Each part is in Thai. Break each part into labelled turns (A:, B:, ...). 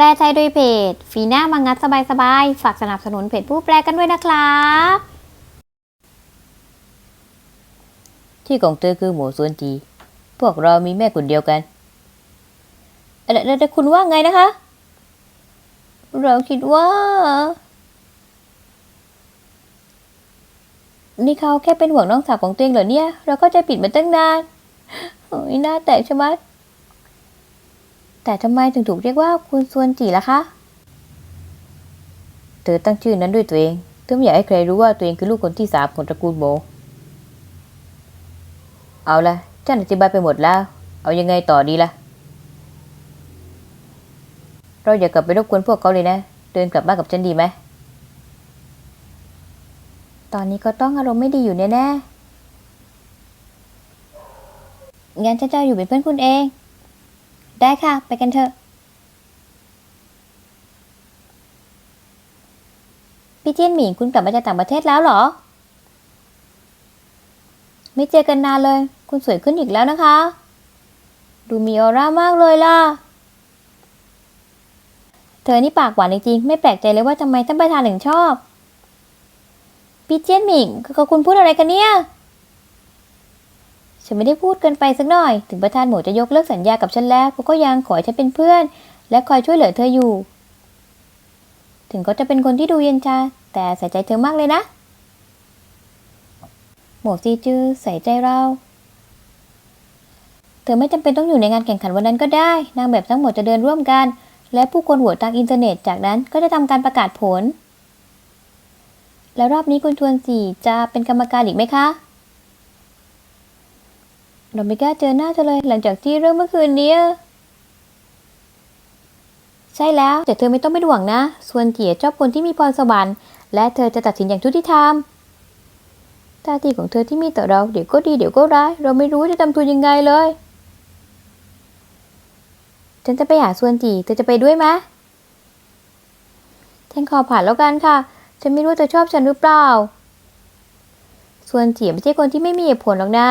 A: แปลไทยโดยเพจ ฟีน่ามังงัดสบายๆ ฝากสนับสนุนเพจผู้แปลกันด้วยนะครับ
B: ที่ของเธอคือหมูส่วนจีพวกเรามีแม่คนเดียวกันอ่อแล้วคุณว่าไงนะคะ เราคิดว่า นี่เขาแค่เป็นห่วงน้องสาวของตัวเองเหรอเนี่ย เราก็ใจปิดมาตั้งนานโอ้ยหน้าแตกใช่ไหม แต่ทำไมถึงถูกเรียกว่าคุณส่วนจีล่ะคะ เธอตั้งชื่อนั้นด้วยตัวเอง เธอไม่อยากให้ใครรู้ว่าตัวเองคือลูกคนที่สามของตระกูลโบ เอาละฉันอธิบายไปหมดแล้ว เอายังไงต่อดีล่ะ เราอย่ากลับไปรบกวนพวกเขาเลยนะ เดินกลับบ้านกับฉันดีไหม ตอนนี้ก็ต้องอารมณ์ไม่ดีอยู่แน่ๆงั้นฉันจะอยู่เป็นเพื่อนคุณเอง ได้ค่ะ ไปกันเถอะ พี่เจียนหมิงคุณกลับมาจากต่างประเทศแล้วเหรอ ไม่เจอกันนานเลย คุณสวยขึ้นอีกแล้วนะคะ ดูมีออร่ามากเลยล่ะ เธอนี่ปากหวานจริงๆ ไม่แปลกใจเลยว่าทำไมท่านประธานถึงชอบ พี่เจียนหมิงก็คุณพูดอะไรกันเนี่ย ฉันไม่ได้พูดเกินไปสักหน่อย ถึงประธานหมูจะยกเลิกสัญญากับฉันแล้วเขาก็ยังขอให้ฉันเป็นเพื่อน และคอยช่วยเหลือเธออยู่ ถึงเขาจะเป็นคนที่ดูเย็นชา แต่ใส่ใจเธอมากเลยนะ หมวซีจื้อใส่ใจเรา เธอไม่จำเป็นต้องอยู่ในงานแข่งขันวันนั้นก็ได้ นางแบบทั้งหมดจะเดินร่วมกัน และผู้คนโหวตทางอินเทอร์เน็ตจากนั้นก็จะทำการประกาศผล แล้วรอบนี้คุณทวนสี่จะเป็นกรรมการอีกไหมคะ เราไม่กล้าเจอหน้าเธอเลย หลังจากที่เรื่องเมื่อคืนนี้ใช่แล้วแต่เธอไม่ต้องเป็นห่วงนะส่วนเกียรติชอบคนที่มีพรสวรรค์และเธอจะตัดสินอย่างยุติธรรมท่าทีของเธอที่มีต่อเราเดี๋ยวก็ดีเดี๋ยวก็ร้าย เราไม่รู้จะทำตัวยังไงเลย ฉันจะไปหาส่วนจีเธอจะไปด้วยไหมฉันขอผ่านแล้วกันค่ะ ฉันไม่รู้เธอชอบฉันหรือเปล่าส่วนจีไม่ใช่คนที่ไม่มีเหตุผลหรอกนะ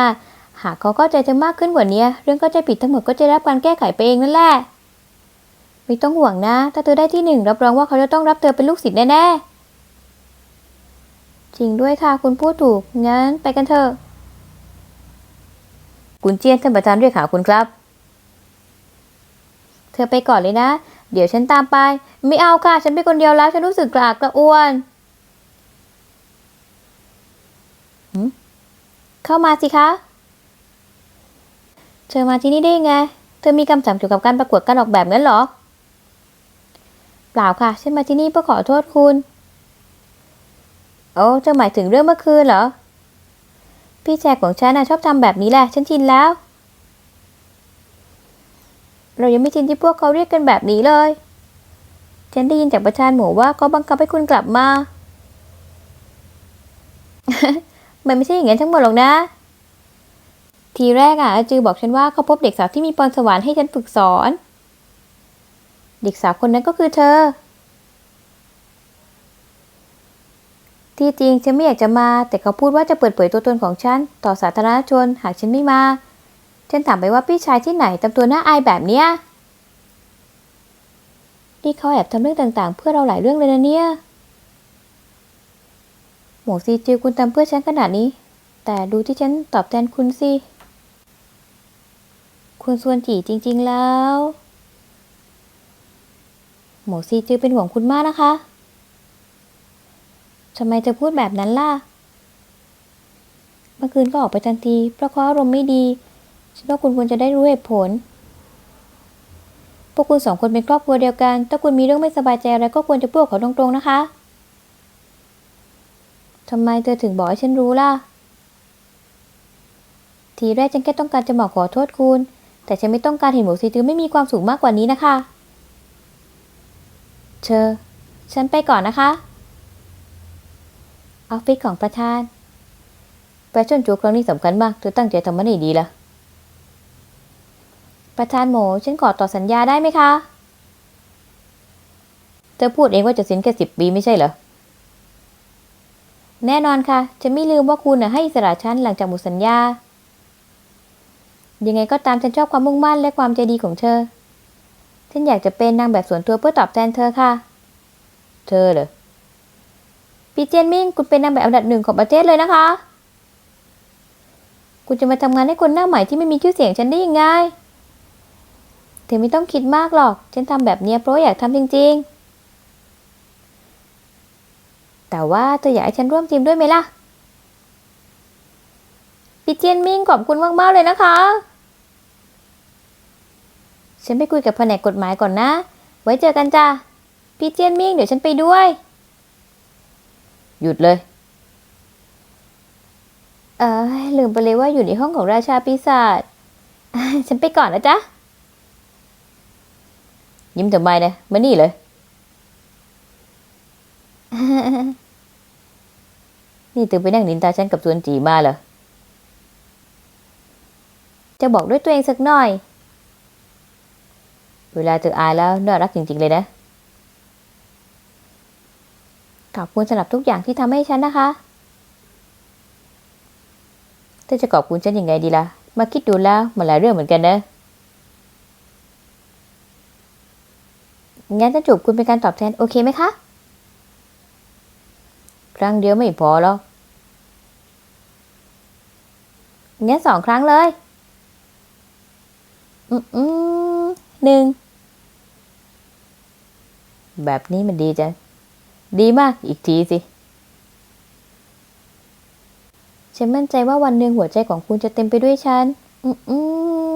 B: หากเขาเข้าใจเธอมากขึ้นกว่านี้ เรื่องเข้าใจผิดทั้งหมดก็จะได้รับการแก้ไขไปเองนั่นแหละ ไม่ต้องห่วงนะ ถ้าเธอได้ที่หนึ่งรับรองว่าเขาจะต้องรับเธอเป็นลูกศิษย์แน่ๆ จริงด้วยค่ะคุณพูดถูก งั้นไปกันเถอะ คุณเจียนท่านประธานเรียกหาคุณครับ เธอไปก่อนเลยนะ เดี๋ยวฉันตามไป ไม่เอาค่ะ ฉันไปคนเดียวแล้ว ฉันรู้สึกกระอักกระอ่วนเข้ามาสิคะ เธอมาที่นี่ได้ยังไง เธอมีคำสั่งเกี่ยวกับการประกวดการออกแบบงั้นเหรอ เปล่าค่ะ ฉันมาที่นี่เพื่อขอโทษคุณ โอ้เธอหมายถึงเรื่องเมื่อคืนเหรอ พี่แจกของฉันนะชอบทำแบบนี้แหละ ฉันชินแล้ว เรายังไม่ชินที่พวกเขาเรียกกันแบบนี้เลย ฉันได้ยินจากประธานหมูว่าเขาบังคับให้คุณกลับมา มันไม่ใช่อย่างนั้นทั้งหมดหรอกนะ ทีแรกอะอาจือบอกฉันว่าเขาพบเด็กสาวที่มีพรสวรรค์ให้ฉันฝึกสอน เด็กสาวคนนั้นก็คือเธอ ที่จริงฉันไม่อยากจะมา แต่เขาพูดว่าจะเปิดเผยตัวตนของฉัน ต่อสาธารณชนหากฉันไม่มา ฉันถามไปว่าพี่ชายที่ไหนทำตัวน่าอายแบบเนี้ยนี่เขาแอบทำเรื่องต่างๆ เพื่อเราหลายเรื่องเลยนะเนี่ย หมวกซีจิวคุณทำเพื่อฉันขนาดนี้ แต่ดูที่ฉันตอบแทนคุณสิ คุณส่วนจีจริง ๆ แล้ว หมวกซีจิวเป็นห่วงคุณมากนะคะทำไมจะพูดแบบนั้นล่ะ เมื่อคืนก็ออกไปทันที เพราะเขาอารมณ์ไม่ดี ฉันว่าคุณควรจะได้รู้เหตุผล พวกคุณสองคนเป็นครอบครัวเดียวกัน ถ้าคุณมีเรื่องไม่สบายใจอะไรก็ควรจะพูดเขาตรงๆนะคะ ทำไมเธอถึงบอกให้ฉันรู้ล่ะ ทีแรกฉันแค่ต้องการจะบอกขอโทษคุณ แต่ฉันไม่ต้องการเห็นหมูซีตือไม่มีความสุขมากกว่านี้นะคะ เชอ ฉันไปก่อนนะคะ ออฟฟิศของประธานแฟชั่นโชว์ครั้งนี้สำคัญมาก เธอตั้งใจทำมันให้ดีละประธานหมูฉันขอต่อสัญญาได้ไหมคะ เธอพูดเองว่าจะเซ็นแค่สิบปีไม่ใช่เหรอ แน่นอนค่ะ จะไม่ลืมว่าคุณน่ะให้อิสระฉันหลังจากหมดสัญญา ยังไงก็ตามฉันชอบความมุ่งมั่นและความใจดีของเธอ ฉันอยากจะเป็นนางแบบส่วนตัวเพื่อตอบแทนเธอค่ะ เธอเหรอปีเจียนมิ่งคุณเป็นนางแบบอันดับหนึ่งของประเทศเลยนะคะ คุณจะมาทำงานให้คนหน้าใหม่ที่ไม่มีชื่อเสียงฉันได้ยังไงเธอไม่ต้องคิดมากหรอก ฉันทำแบบเนี้ยเพราะอยากทำจริง ๆ แต่ว่าเธออยากให้ฉันร่วมทีมด้วยไหมล่ะ ปีเจียนมิงขอบคุณมากๆเลยนะคะ ฉันไปคุยกับแผนกกฎหมายก่อนนะ ไว้เจอกันจ้าพี่เจียนมิงเดี๋ยวฉันไปด้วย หยุดเลย เออลืมไปเลยว่าอยู่ในห้องของราชาปีศาจฉันไปก่อนนะจ๊ะ ยิ้มทำไมนะมานี่เลยนี่เธอไปนั่งนินตาฉันกับสวนจีมาเหรอ จะบอกด้วยตัวเองสักหน่อย เวลาเธออายแล้วน่ารักจริง ๆ เลยนะ ขอบคุณสำหรับทุกอย่างที่ทำให้ฉันนะคะเธอจะขอบคุณฉันยังไงดีล่ะ มาคิดดูแล้วมันหลายเรื่องเหมือนกันนะ งั้นจะจูบคุณเป็นการตอบแทนโอเคไหมคะ ครั้งเดียวไม่พอหรอกงั้นสองครั้งเลย หนึ่ง แบบนี้มันดีจัง ดีมาก อีกทีสิ ฉันมั่นใจว่าวันหนึ่งหัวใจของคุณจะเต็มไปด้วยฉัน อืมอืม